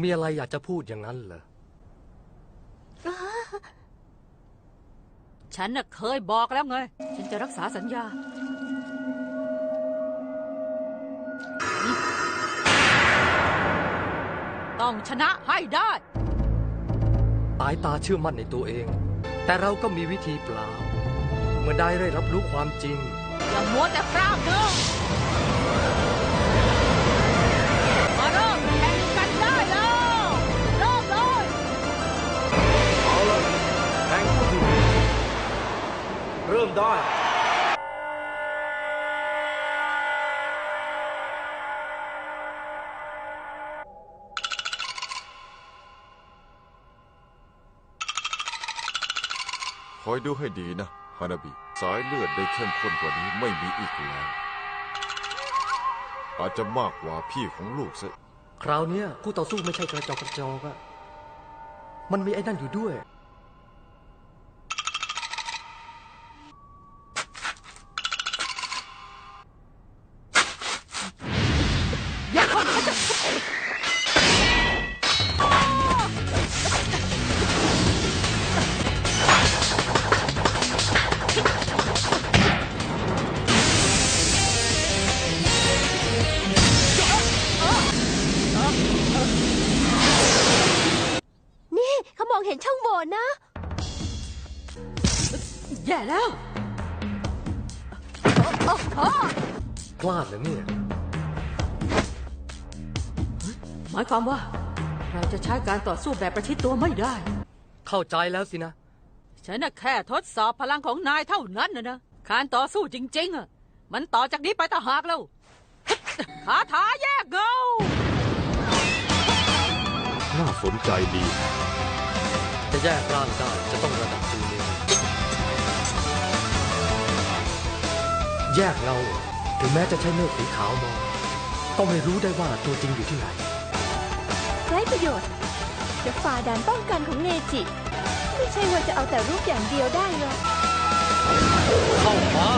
มีอะไรอยากจะพูดอย่างนั้นเหรอ ฉันน่ะเคยบอกแล้วไง ฉันจะรักษาสัญญานี่ต้องชนะให้ได้ตายตาเชื่อมั่นในตัวเอง แต่เราก็มีวิธีเปล่า เมื่อได้ได้รับรู้ความจริง อย่ามัวแต่พร่ำเด้อ ริ่มได้คอยดูให้ดีนะฮานาบิสายเลือดได้เข้มข้นกว่านี้ไม่มีอีกแล้ว อาจจะมากกว่าพี่ของลูกซะคราวเนี้ยคู่ต่อสู้ไม่ใช่กระจอกกระจอกอะมันมีไอ้นั่นอยู่ด้วย เห็นช่องโหว่นะ แย่แล้วพลาดเหรอเนี่ย หมายความว่า เราจะใช้การต่อสู้แบบประชิดตัวไม่ได้ เข้าใจแล้วสินะ ฉันน่ะแค่ทดสอบพลังของนายเท่านั้นนะนะ การต่อสู้จริงๆอะ มันต่อจากนี้ไปต่างหากแล้วคาถาแยกเงาน่าสนใจดีจะ แยกร่างได้จะต้องระดับจูเนียร์แยกเงาถึงแม้จะใช้เมฆสีขาวมอง ก็ไม่รู้ได้ว่าตัวจริงอยู่ที่ไหนไร้ประโยชน์จะฝ่าด่านป้องกันของเนจิ ไม่ใช่ว่าจะเอาแต่รูปอย่างเดียวได้หรอกเข้ามา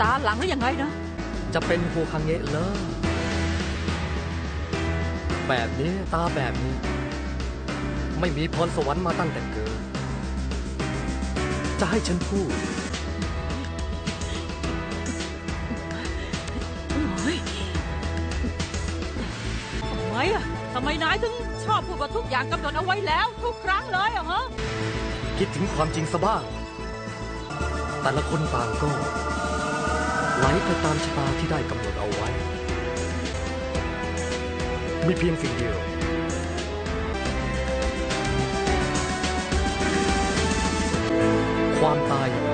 ตาหลังหรือยังไงนะ จะเป็นโฮคังเงะเลอแบบนี้ตาแบบนี้ ไม่มีพรสวรรค์มาตั้งแต่เกิด จะให้ฉันพูด เฮ้ยทำไมอะทำไมนายถึงชอบพูดว่าทุกอย่างกำหนดเอาไว้แล้ว ทุกครั้งเลยอะฮะ คิดถึงความจริงซะบ้าง แต่ละคนต่างก็ ไหลไปตามชะตาที่ได้กำหนดเอาไว้ มีเพียงสิ่งเดียว ความตายยังไง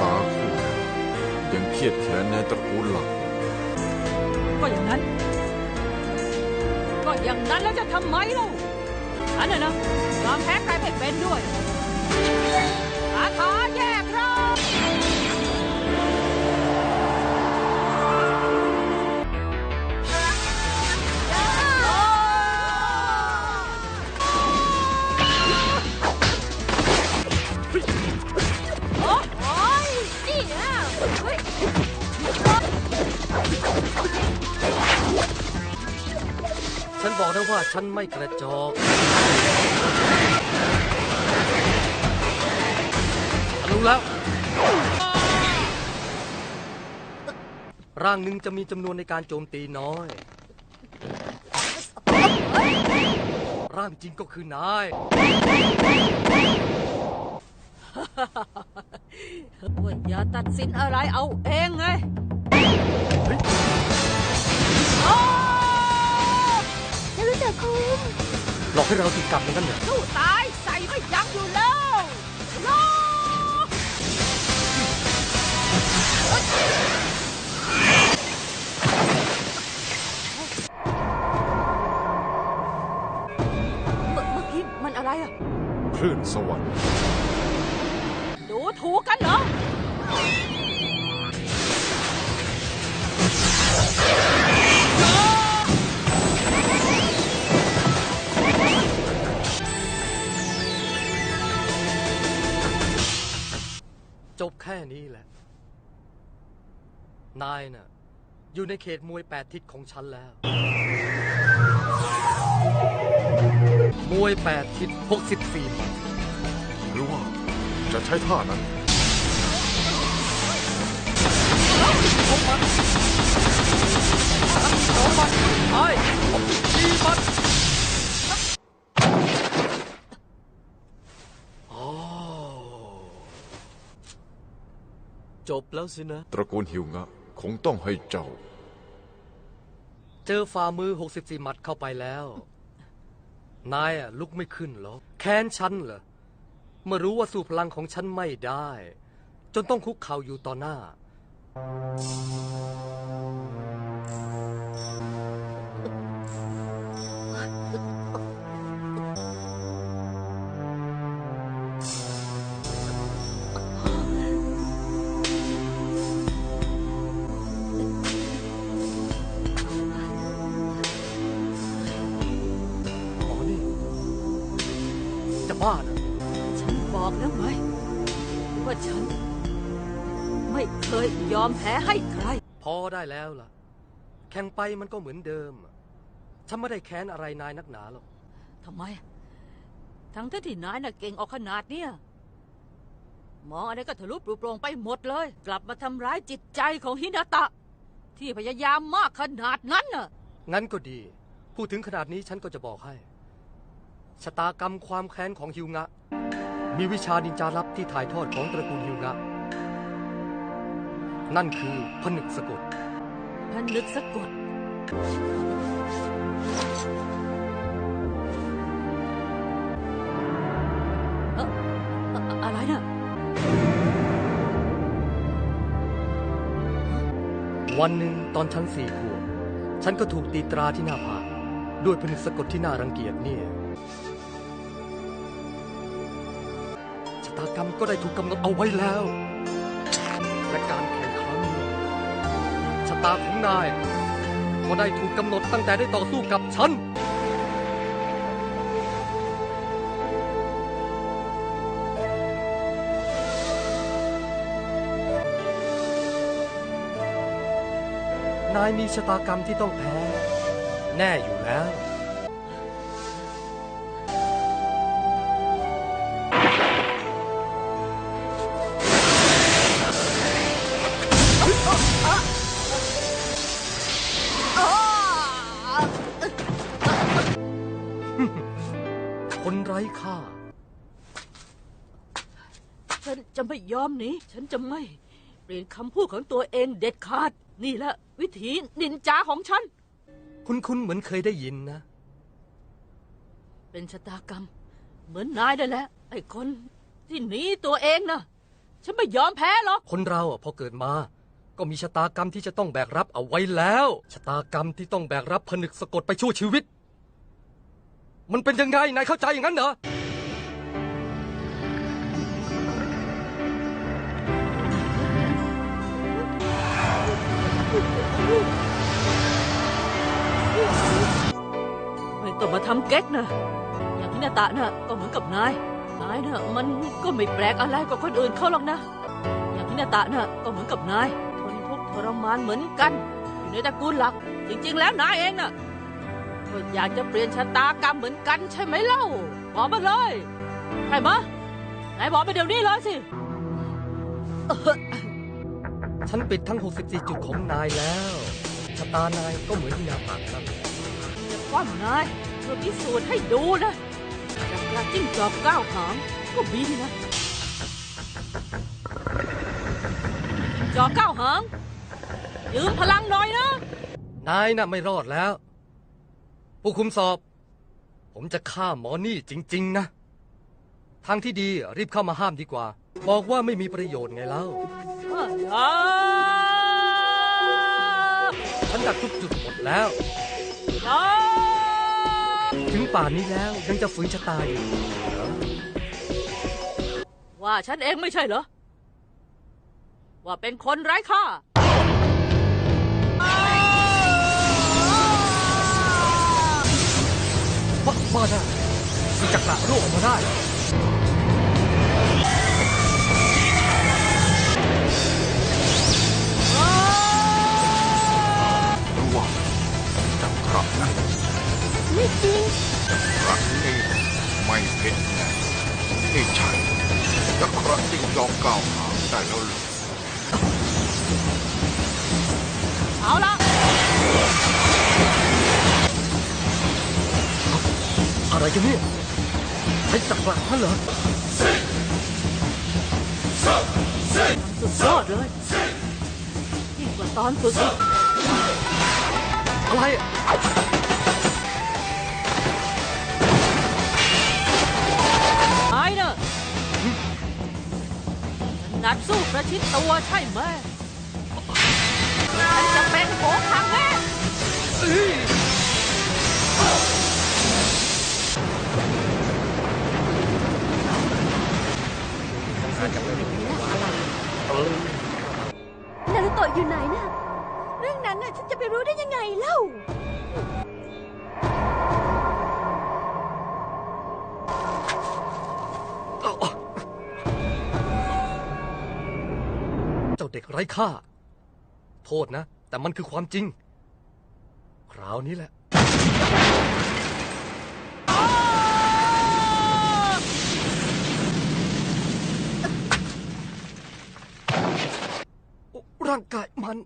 ตาคู่แล้วยังเครียดแค้นในตระกูลหลัก ก็อย่างนั้น ก็อย่างนั้นแล้วจะทำไมเล่าฉันน่ะนะยอมแพ้ใครไม่เป็นด้วยคาถาแย ฉันไม่กระจอกรู้แล้ว ร่างหนึ่งจะมีจำนวนในการโจมตีน้อย ร่างจริงก็คือนาย ว่าอย่าตัดสินอะไรเอาเองไง ให้เราติดกับมันกันเหรอสู้ตายใส่ไม่ยั้งอยู่แล้วโลเเมื่อกี้มันอะไรอะ คลื่นสวรรค์ดูถูกกันเหรอ นายน่ะ อยู่ในเขตมวยแปดทิศของฉันแล้ว มวยแปดทิศ64หมัดหรือว่าจะใช้ท่านั้นสองหมัดไอ้สี่หมัดอ๋อจบแล้วสินะ ตระกูลฮิวงะ คงต้องให้เจ้า เจอฝ่ามือ 64 หมัดเข้าไปแล้ว นายอะลุกไม่ขึ้นหรอกแค้นฉันเหรอ เมื่อรู้ว่าสู้พลังของฉันไม่ได้ จนต้องคุกเข่าอยู่ต่อหน้า ไม่เคยยอมแพ้ให้ใคร พอได้แล้วล่ะ แข่งไปมันก็เหมือนเดิมฉันไม่ได้แค้นอะไรนายนักหนาหรอกทำไม ทั้งที่ที่นายน่ะเก่งออกขนาดเนี้ยมองอะไรก็ทะลุปลุกโปร่งไปหมดเลย กลับมาทำร้ายจิตใจของฮินาตะ ที่พยายามมากขนาดนั้นน่ะ งั้นก็ดี พูดถึงขนาดนี้ฉันก็จะบอกให้ ชะตากรรมความแค้นของฮิวงะ มีวิชานินจาลับที่ถ่ายทอดของตระกูลฮิวงะ นั่นคือผนึกสะกดพนึกสะกด เอ่อเอ่ออะไรน่ะ วันหนึ่งตอนฉันสี่ขวบฉันก็ถูกตีตราที่หน้าผากด้วยผนึกสะกดที่น่ารังเกียจเนี่ยชะตากรรมก็ได้ถูกกำหนดเอาไว้แล้ว และการ ตาของนาย ก็ได้ถูกกำหนดตั้งแต่ได้ต่อสู้กับฉัน นายมีชะตากรรมที่ต้องแพ้ แน่อยู่แล้ว จะไม่ยอมหนีฉันจะไม่ เปลี่ยนคำพูดของตัวเองเด็ดขาด นี่แหละวิธีนินจาของฉัน คุณคุณเหมือนเคยได้ยินนะ เป็นชะตากรรม เหมือนนายนั่นแหละ ไอ้คนที่หนีตัวเองนะฉันไม่ยอมแพ้หรอก คนเราอะพอเกิดมา ก็มีชะตากรรมที่จะต้องแบกรับเอาไว้แล้ว ชะตากรรมที่ต้องแบกรับผนึกสะกดไปชั่วชีวิต มันเป็นยังไงนายเข้าใจอย่างนั้นเหรอ ไม่ต้องมาทำเก๊กนะ อย่างที่นาตะน่ะก็เหมือนกับนาย นายน่ะมันก็ไม่แปลกอะไรกว่าคนอื่นเขาหรอกนะ อย่างที่นาตะน่ะก็เหมือนกับนายทนทุกข์ทรมานเหมือนกัน อยู่ในตระกูลหลัก จริง ๆ แล้วนายเองน่ะก็อยากจะเปลี่ยนชะตากรรมเหมือนกันใช่ไหมเล่าบอกมาเลยใช่มะนายบอกไปเดี๋ยวนี้เลยสิ ฉันปิดทั้ง 64 จุดของนายแล้วชะตานายก็เหมือนที่นาผากนั่นแหละจะคว่ำนายเพื่อพิสูจน์ให้ดูนะจากกระจิ้งจอกก้าวหางก็มีนะจอกก้าวหางยืมพลังหน่อยนะ นายน่ะไม่รอดแล้ว ผู้คุมสอบ ผมจะฆ่าหมอนี่จริง ๆ นะ ทางที่ดีรีบเข้ามาห้ามดีกว่า บอกว่าไม่มีประโยชน์ไงเล่า อ่าฉันดักทุกจุดหมดแล้วอ่าถึงป่านนี้แล้วยังจะฝืนชะตาอยู่เหรอว่าฉันเองไม่ใช่เหรอ ว่าเป็นคนไร้ค่า บ้าบ้าได้มีจักระร่วงออกมาได้ นะไม่จริงครั้งนี้ไม่ผิดแน่นี่ใช่จักรจริงยอมก้าวหางได้แล้วเหรอเอาละอะไรกันเนี่ยใช้จักระนั่นเหรอสุดยอดเลยยิ่งกว่าตอนฝึกอีกอะไร นัดสู้ประชิดตัวใช่ไหมฉันจะเป็นโผขังแน่ เด็กไร้ค่า โทษนะ แต่มันคือความจริง คราวนี้แหละ ร่างกายมัน